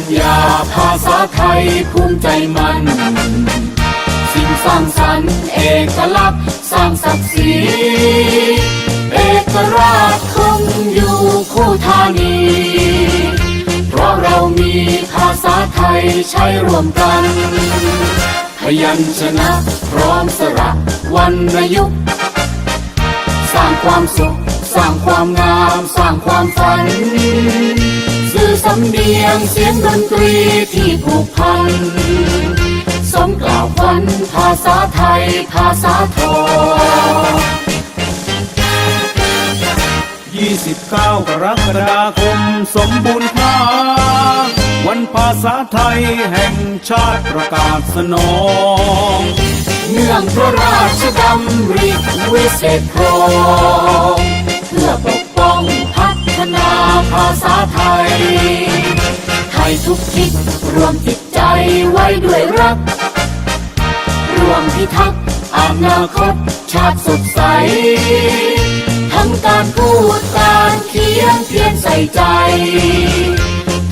ญญาภาษาไทยภูมิใจมัน สิ่งสร้างสรรค์เอกลักษณ์สร้างศักดิ์ศรีเอกราชคงอยู่คู่ธานี เพราะเรามีภาษาไทยใช้ร่วมกันพยัญชนะพร้อมสระวรรณยุกสร้างความสุข สร้างความงาม สร้างความฝัน สื่อสำเนียงเสียงดนตรีที่ผูกพัน สมกล่าวขวัญภาษาไทยภาษาทอง29 กรกฎาคมสมบูรณ์ค่าวันภาษาไทยแห่งชาติประกาศสนองเนื่องพระราชดำริวิเศษโครง ทุกคิด รวมจิตใจไว้ด้วยรัก รวมพิทักษ์อนาคต ชาติสดใส ทั้งการพูดการเขียนเพียนใส่ใจ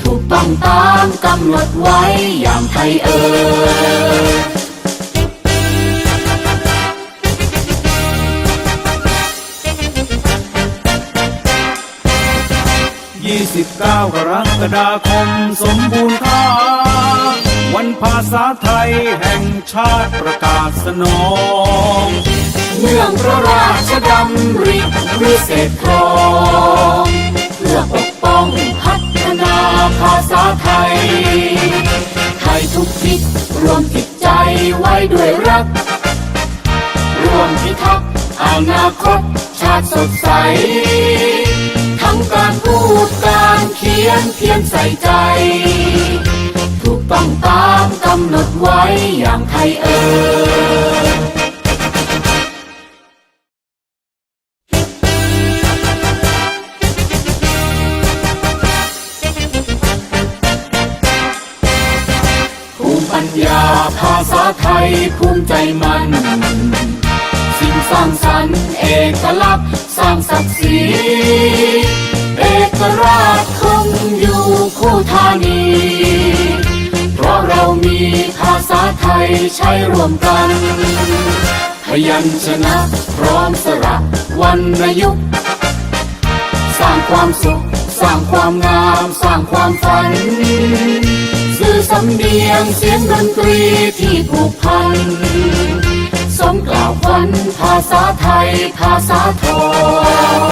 ถูกต้องตามกำหนดไว้อย่างไทยเอ่ย 29 กรกฎาคมสมบูรณ์ค่าวันภาษาไทยแห่งชาติประกาศสนองเนื่องพระราชดำริวิเศษครงเพื่อปกป้องพัฒนาภาษาไทย ไทยทุกทิศรวมจิตใจไว้ด้วยรัก รวมพิทักษ์อนาคตชาติสดใส ยนเพียรใส่ใจ ถูกต้องตามกำหนดไว้อย่างไทยเอ่ยภูมิปัญญาภาษาไทยภูมิใจมัน สิ่งสร้างสรรค์เอกลักษณ์สร้างศักดิ์ศรีานีเพราะเรามีภาษาไทยใช้ร่วมกัน พยัญชนะพร้อมสระวรรณยุกสร้างความสุข สร้างความงาม สร้างความฝัน สื่อสำเนียงเสียงดนตรีที่ผูกพัน สมกล่าวขวัญภาษาไทยภาษาทอง